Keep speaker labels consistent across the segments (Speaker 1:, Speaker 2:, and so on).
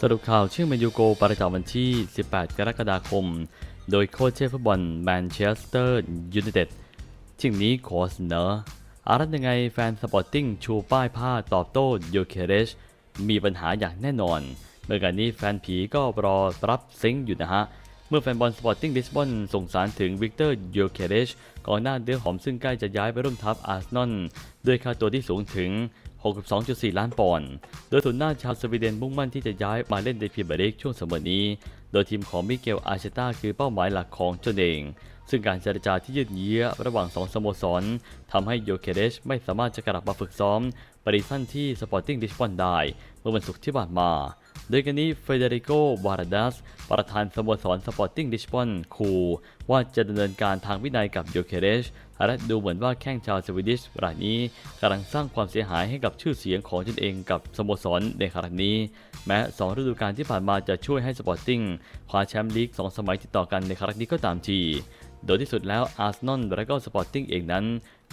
Speaker 1: สรุปข่าวชื่อมนยูโกประจำวันที่ 18 กรกฎาคม โดยโค้ชเชฟฟุตบอลแมนเชสเตอร์ยูไนเต็ดทีมนี้ขอเสนออารัตยังไงแฟนสปอร์ติ้งชูป้ายผ้าตอบโต้โยเคเรชมีปัญหาอย่างแน่นอน เมื่อกันนี้แฟนผีก็รอรับซิงอยู่นะฮะ เมื่อแฟนบอลสปอร์ติ้งลิสบอนส่งสารถึงวิกเตอร์โยเคเรชก่อนหน้าเดือหอมซึ่งใกล้จะย้ายไปร่วมทัพอาร์เซนอลด้วยค่าตัวที่สูงถึง 62.4 ล้านปอนด์ โดยทุนหน้าชาวสวีเดนมุ่งมั่นที่จะย้ายมาเล่นในพรีเมียร์ลีกช่วงสมัยนี้ โดยทีมของมิเกลอาเชต้าคือเป้าหมายหลักของตนเอง ซึ่งการเจรจาที่ยืดเยื้อระหว่างสองสโมสรทำให้โยเคเรชไม่สามารถจะกลับมาฝึกซ้อมปริสันที่สปอร์ติ้งลิสบอนได้เมื่อวันศุกร์ที่ผ่านมา โดยกันนี้เฟเดริโกวาราดัส ประธานสโมสรสปอร์ติ้งลิสบอนคูว่าจะดำเนินการทางวินัยกับโยเคเรชและดูเหมือนว่าแข้งชาวสวีดิชรายนี้กำลังสร้างความเสียหายให้กับชื่อเสียงของตนเองกับสโมสรในครั้งนี้ แม้สองฤดูกาลที่ผ่านมาจะช่วยให้สปอร์ติ้งคว้าแชมป์ลีกสองสมัยติดต่อกันในครั้งนี้ก็ตามทีโดยที่สุดแล้วอาร์เซนอลและก็สปอร์ติ้งเองนั้น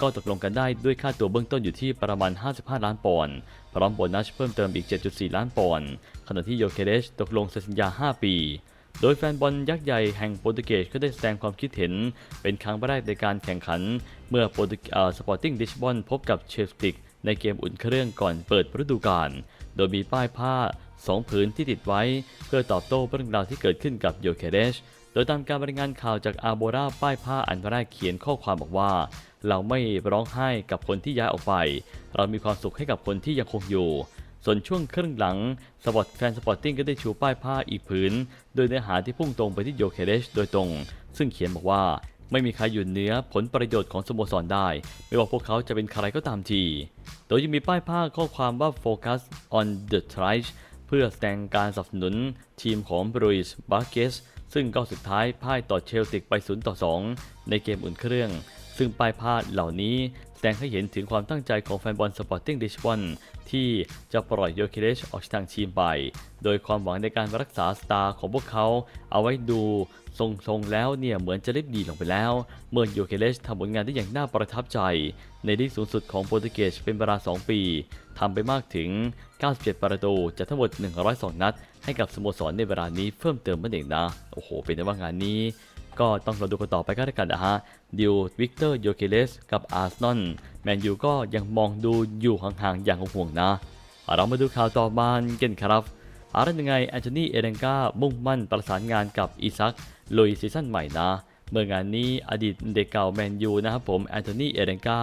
Speaker 1: ก็ตกลงกันได้ด้วยค่าตัวเบื้องต้นอยู่ที่ประมาณ 55 ล้านปอนด์พร้อมโบนัสเพิ่มเติมอีก 7.4 ล้านปอนด์ขณะที่โยเคเรชตกลงเซ็นสัญญา 5 ปี โดยแฟนบอลยักษ์ใหญ่แห่งโปรตุเกสก็ได้แสดงความคิดเห็น เป็นครั้งแรกในการแข่งขัน เมื่อโปรตุเอ่อสปอร์ติ้งลิชบอนพบกับเชลซีในเกมอุ่นเครื่องก่อนเปิดฤดูกาลโดยมีป้ายผ้า2ผืนที่ติดไว้ เพื่อตอบโต้เรื่องราวที่เกิดขึ้นกับโยเคเรชโดยตามการรายงานข่าวจากอาโบราป้ายผ้าอันแรกเขียนข้อความบอกว่า เราไม่ร้องไห้กับคนที่ย้ายออกไป เรามีความสุขให้กับคนที่ยังคงอยู่ ส่วนช่วงครึ่งหลังสปอร์ตแฟนสปอร์ติ้งก็ได้ชูป้ายผ้าอีกผืน โดยเนื้อหาที่พุ่งตรงไปที่โยเคเรชโดยตรง ซึ่งเขียนบอกว่าไม่มีใครอยู่เหนือผลประโยชน์ของสโมสรได้ ไม่ว่าพวกเขาจะเป็นใครก็ตามที โดยยังมีป้ายผ้าข้อความว่า focus on the tries เพื่อแสดงการสนับสนุนทีมของบรูอิสบาเกสซึ่งก็สุดท้ายพ่ายต่อเชลติกไป 0 ต่อ 2 ในเกมอุ่นเครื่อง ซึ่งป้ายผ้าเหล่านี้แสดงให้เห็นถึงความตั้งใจของแฟนบอลสปอร์ติ้งดิชบอนที่จะปล่อยโยเคเรชออกจากทางทีมไปโดยความหวังในการรักษาสตาร์ของพวกเขาเอาไว้ดูทรงๆแล้วเนี่ยเหมือนจะรีบดีลงไปแล้ว เมื่อโยเคเรชทำผลงานได้อย่างน่าประทับใจ ในลีกสูงสุดของโปรตุเกสเป็นเวลา 2 ปีทำไปมากถึง 97 ประตูจากทั้งหมด 102 นัด ให้กับสโมสรในเวลานี้เพิ่มเติมมาเองนะ โอ้โห เป็นว่างานนี้ ก็ต้องรอดูกันต่อไปก็แล้วกันนะฮะดิววิกเตอร์โยเคเลสกับอาร์ซนอลแมนยูก็ยังมองดูอยู่ห่างๆอย่างห่วงนะ เรามาดูข่าวต่อมากันครับอารันยังไงแอนโทนีเอเดนกามุ่งมั่นประสานงานกับอีซักลุยซีซั่นใหม่นะเมื่องานนี้อดีตเด็กเก่าแมนยูนะครับผมแอนโทนีเอเดนกา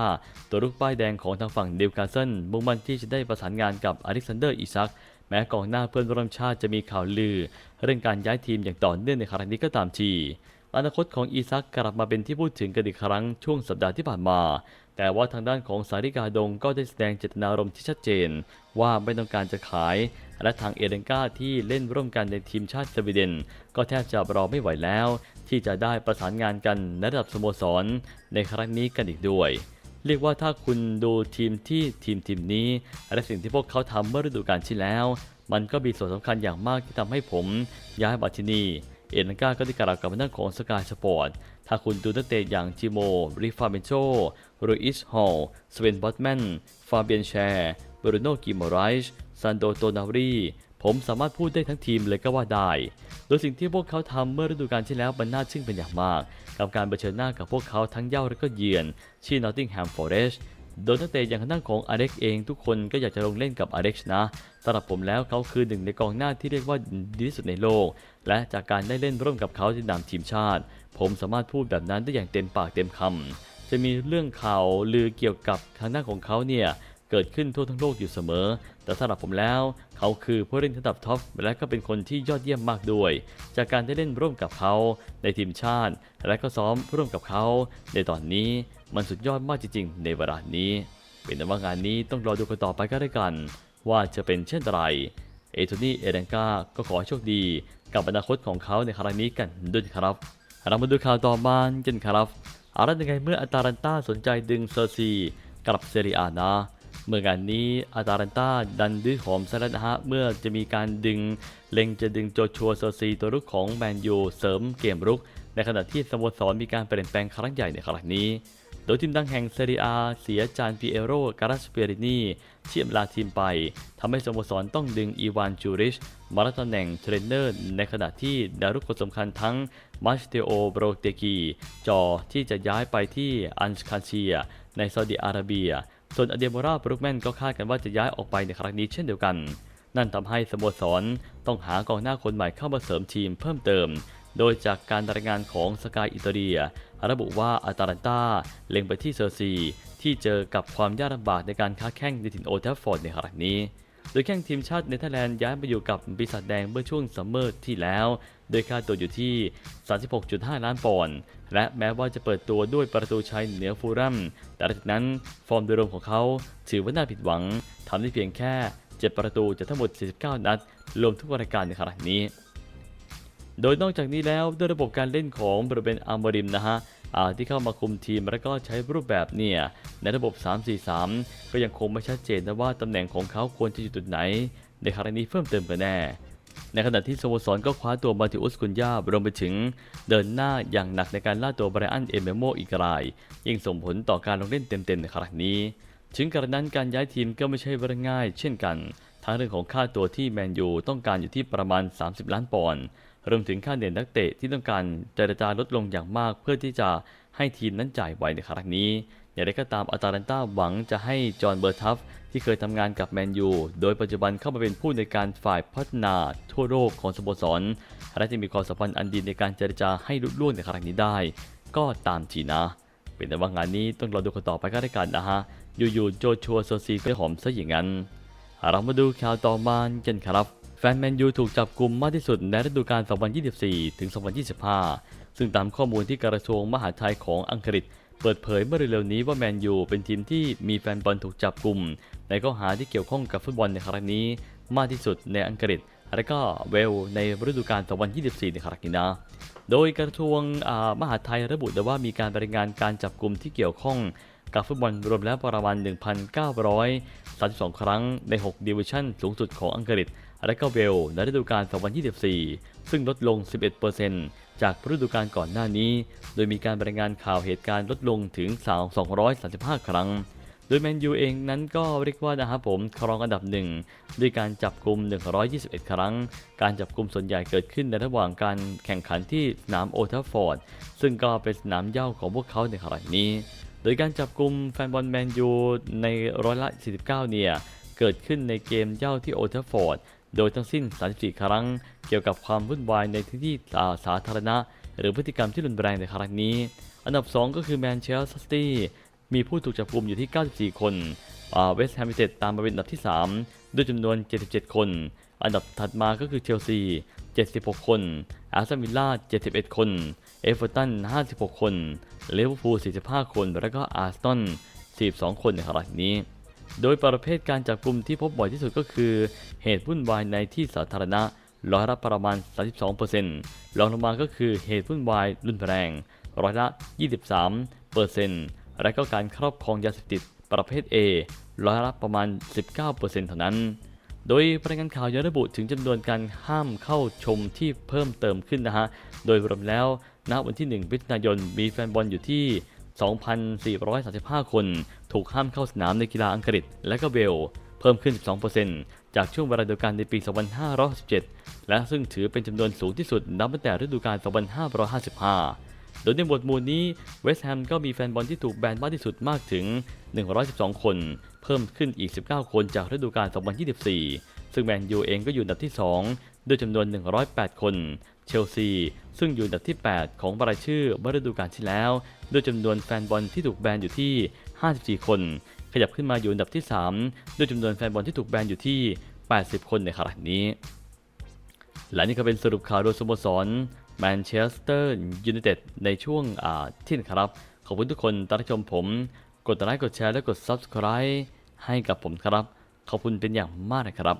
Speaker 1: ตัวลูกป้ายแดงของทางฝั่งดิวคาสเซิลมุ่งมั่นที่จะได้ประสานงานกับอเล็กซานเดอร์อีซักแม้กองหน้าเพื่อนร่วมชาติจะมีข่าวลือ เรื่องการย้ายทีมอย่างต่อเนื่องในครั้งนี้ก็ตามที อนาคตของอีซักกลับมาเป็นที่พูดถึงกันอีกครั้งช่วงสัปดาห์ที่ผ่านมา แต่ว่าทางด้านของสาริกาดงก็ได้แสดงเจตนารมณ์ที่ชัดเจน ว่าไม่ต้องการจะขาย และทางเอเดนกาที่เล่นร่วมกันในทีมชาติสวีเดน ก็แทบจะรอไม่ไหวแล้ว ที่จะได้ประสานงานกันในระดับสโมสร ในครั้งนี้กันอีกด้วยเรียกว่าถ้าคุณดูทีมที่ทีมทีมนี้ และสิ่งที่พวกเขาทำเมื่อฤดูกาลที่แล้ว มันก็มีส่วนสำคัญอย่างมากที่ทำให้ผมย้ายมาที่นี่ เอ็นก้าก็ได้กล่าวกับหน้าของสกายสปอร์ต ถ้าคุณดูนักเตะอย่างจิโม ริฟาเบนโชรูอิสฮอลสเวนบอตแมน ฟาเบียนแชร์บรูโนกิมไรช์ซันโดโตนารีผมสามารถพูดได้ทั้งทีมเลยก็ว่าได้ โดยสิ่งที่พวกเขาทำเมื่อฤดูกาลที่แล้วมันน่าทึ่งเป็นอย่างมาก กับการเผชิญหน้ากับพวกเขาทั้งเย้าและก็เยือน ที่นอตติงแฮมฟอเรสต์ โดยนักเตะอย่างหน้าของอเล็กเองทุกคนก็อยากจะลงเล่นกับอเล็กนะสำหรับผมแล้วเขาคือหนึ่งในกองหน้าที่เรียกว่าดีที่สุดในโลก และจากการได้เล่นร่วมกับเขาในนามทีมชาติ ผมสามารถพูดแบบนั้นได้อย่างเต็มปากเต็มคำจะมีเรื่องข่าวลือเกี่ยวกับทางด้านของเขาเนี่ย เกิดขึ้นทั่วทั้งโลกอยู่เสมอ แต่สำหรับผมแล้ว เขาคือผู้เล่นระดับท็อปและก็เป็นคนที่ยอดเยี่ยมมากด้วย จากการได้เล่นร่วมกับเขาในทีมชาติ และก็ซ้อมร่วมกับเขา ในตอนนี้มันสุดยอดมากจริง ๆ ในเวลานี้ เป็นต่ว่างานนี้ต้องรอดูกันต่อไปก็ได้กัน ว่าจะเป็นเช่นไรเอโทนี่เอเดนกาก็ขอให้โชคดี กับอนาคตของเขาในครั้งนี้กันด้วยครับเรามาดูข่าวต่อมากันครับอารันยังไงเมื่ออาตาลันตาสนใจดึงเซอร์ซีกลับเซรีอานะ เมื่องานนี้อาตาลันตาดันดื้อหอมซะแล้วนะฮะ เมื่อจะมีการดึง เล็งจะดึงโจชัวเซซีตัวรุกของแมนยูเสริมเกมรุก ในขณะที่สโมสรมีการเปลี่ยนแปลงครั้งใหญ่ในครั้งนี้ โดยทีมดังแห่งเซเรียอาเสียจานปิเอโรการาสเปรินีที่อำลาทีมไปทำให้สโมสรต้องดึงอีวานจูริช มารับตำแหน่งเทรนเนอร์ในขณะที่ดารุ่งคนสำคัญทั้งมาสเตโอโบรเตกีจอที่จะย้ายไปที่อันคาเชีย ในซาอุดิอาระเบีย ส่วนอเดโมราบรุกแมนก็คาดกันว่าจะย้ายออกไปในครั้งนี้เช่นเดียวกัน นั่นทำให้สโมสรต้องหากองหน้าคนใหม่เข้ามาเสริมทีมเพิ่มเติม โดยจากการรายงานของสกายอิตาเลียระบุว่าอาตาลันตาเล็งไปที่เซอร์ซี ที่เจอกับความยากลำบากในการค้าแข่งในถิ่นโอลด์แทัฟฟอร์ดในครั้งนี้ โดยแข่งทีมชาติเนเธอร์แลนด์ย้ายไปอยู่กับปีศาจแดงเมื่อช่วงซัมเมอร์ที่แล้ว โดยค่าตัวอยู่ที่ 36.5 ล้านปอนด์ และแม้ว่าจะเปิดตัวด้วยประตูชัยเหนือฟูลรัม แต่หลังจากนั้นฟอร์มโดยรวมของเขาถือว่าน่าผิดหวัง ทำได้เพียงแค่ 7 ประตูจากทั้งหมด 49 นัด รวมทุกรายการในครั้งนี้ โดยนอกจากนี้แล้วด้วยระบบการเล่นของบริเวณอาร์มริมนะฮะอาที่เข้ามาคุมทีมแล้วก็ใช้รูปแบบเนี่ยในระบบ 3-4-3 ก็ยังคงไม่ชัดเจนนะว่าตำแหน่งของเขาควรจะอยู่จุดไหน ในครั้งนี้เพิ่มเติมกันแน่ ในขณะที่สโมสรก็คว้าตัวมาติอุสกุนยารวมไปถึงเดินหน้าอย่างหนักในการล่าตัวไบรอันเอเมโมอีกรายยิ่งส่งผลต่อการลงเล่นเต็มๆในครั้งนี้ ถึงกระนั้นการย้ายทีมก็ไม่ใช่เรื่องง่าย เช่นกัน ทั้งเรื่องของค่าตัวที่แมนยูต้องการอยู่ที่ประมาณ 30 ล้านปอนด์รวมถึงค่าเหนื่อยนักเตะที่ต้องการเจรจาลดลงอย่างมากเพื่อที่จะให้ทีมนั้นจ่ายไหวในครั้งนี้ อย่างไรก็ตามอาตาลันตาหวังจะให้จอห์นเบอร์ทัฟที่เคยทำงานกับแมนยู โดยปัจจุบันเข้ามาเป็นผู้ในการฝ่ายพัฒนาทั่วโลกของสโมสร และจะมีความสัมพันธ์อันดีในการเจรจาให้ลุล่วงในครั้งนี้ได้ ก็ตามทีนะ เป็นแต่ว่างานนี้ต้องรอดูกันต่อไปก็ได้กันนะฮะ อยู่ๆโจชัวโซซีก็หอมซะอย่างนั้น เรามาดูข่าวต่อมากันครับ แฟนแมนยูถูกจับกลุ่มมากที่สุดในฤดูกาล 2024 ถึง 2025 ซึ่งตามข้อมูลที่กระทรวงมหาดไทยของอังกฤษ เปิดเผยเมื่อเร็วๆนี้ว่าแมนยูเป็นทีมที่มีแฟนบอลถูกจับกลุ่ม ในข้อหาที่เกี่ยวข้องกับฟุตบอลในครั้งนี้ มากที่สุดในอังกฤษ และก็เวลในฤดูกาล2024 ในครั้งนี้นะ โดยกระทรวงมหาดไทยระบุแต่ว่ามีการบรายงานการจับกลุ่มที่เกี่ยวข้องกับฟุตบอลรวมแล้วประมาณ 1,932 ครั้งใน 6 ดิวิชั่นสูงสุดของอังกฤษ และก็เวลในฤดูกาล2024 ซึ่งลดลง 11% จากฤดูกาลก่อนหน้านี้ โดยมีการรายงานข่าวเหตุการณ์ลดลงถึง 235 ครั้ง โดยแมนยูเองนั้นก็เรียกว่านะครับผมครองอันดับหนึ่งด้วยการจับกลุ่ม 121 ครั้ง การจับกลุ่มส่วนใหญ่เกิดขึ้นในระหว่างการแข่งขันที่สนามโอทัฟฟอร์ด ซึ่งก็เป็นสนามเย้าของพวกเขาในครั้งนี้ โดยการจับกลุ่มแฟนบอลแมนยูในร้อยละ 49 เนี่ยเกิดขึ้นในเกมเย้าที่โอทัฟฟอร์ด โดยทั้งสิ้น 34 ครั้ง เกี่ยวกับความวุ่นวายในที่ที่อ่าสาธารณะ หรือพฤติกรรมที่รุนแรงในครั้งนี้ อันดับ 2 ก็คือแมนเชสเตอร์ซิตี้มีผู้ถูกจับกลุ่มอยู่ที่ 94 คนเวสต์แฮมยูไนเต็ดตามมาเป็นอันดับที่ 3 ด้วยจำนวน 77 คน อันดับถัดมาก็คือเชลซี 76 คน อาร์เซนอลวิลล่า 71 คน เอเวอร์ตัน 56 คน เลเวอร์พูล 45 คน แล้วก็อาร์เซน42 คนในครั้งนี้ โดยประเภทการจับกลุ่มที่พบบ่อยที่สุดก็คือ เหตุวุ่นวายในที่สาธารณะร้อยละประมาณ 32%รองลงมาก็คือเหตุวุ่นวายรุนแรงร้อยละ 23%และก็การครอบครองยาเสพติดประเภท A ร้อยละประมาณ 19%เท่านั้น โดยรายงานข่าวยังระบุถึงจำนวนการห้ามเข้าชมที่เพิ่มเติมขึ้นนะฮะ โดยรวมแล้วณวันที่ 1 มิถุนายนมีแฟนบอลอยู่ที่ 2,435 คน ถูกห้ามเข้าสนามในกีฬาอังกฤษและก็เวลเพิ่มขึ้น 12%จากช่วงเวลาเดียวกันในปี 2567 และซึ่งถือเป็นจำนวนสูงที่สุดนับตั้งแต่ฤดูกาล 2555 โดยในบทมูลนี้ เวสต์แฮมก็มีแฟนบอลที่ถูกแบนมากที่สุดมากถึง 112 คน พิ่มขึ้นอีก 19 คนจากฤดูกาล 2024 ซึ่งแมนยูเองก็อยู่อันดับที่ 2 ด้วยจำนวน 108 คน เชลซี ซึ่งอยู่อันดับที่ 8 ของรายชื่อเมื่อฤดูกาลที่แล้ว ด้วยจำนวนแฟนบอลที่ถูกแบนอยู่ที่ 54 คน ขยับขึ้นมาอยู่อันดับที่ 3 ด้วยจำนวนแฟนบอลที่ถูกแบนอยู่ที่ 80 คนในขณะนี้ และนี่ก็เป็นสรุปข่าวโดยสโมสรแมนเชสเตอร์ยูไนเต็ดในช่วงอาที่นะครับ ขอบคุณทุกคนที่รับชมผม กดไลค์กดแชร์และกด Subscribe ให้กับผมครับ ขอบคุณเป็นอย่างมากนะครับ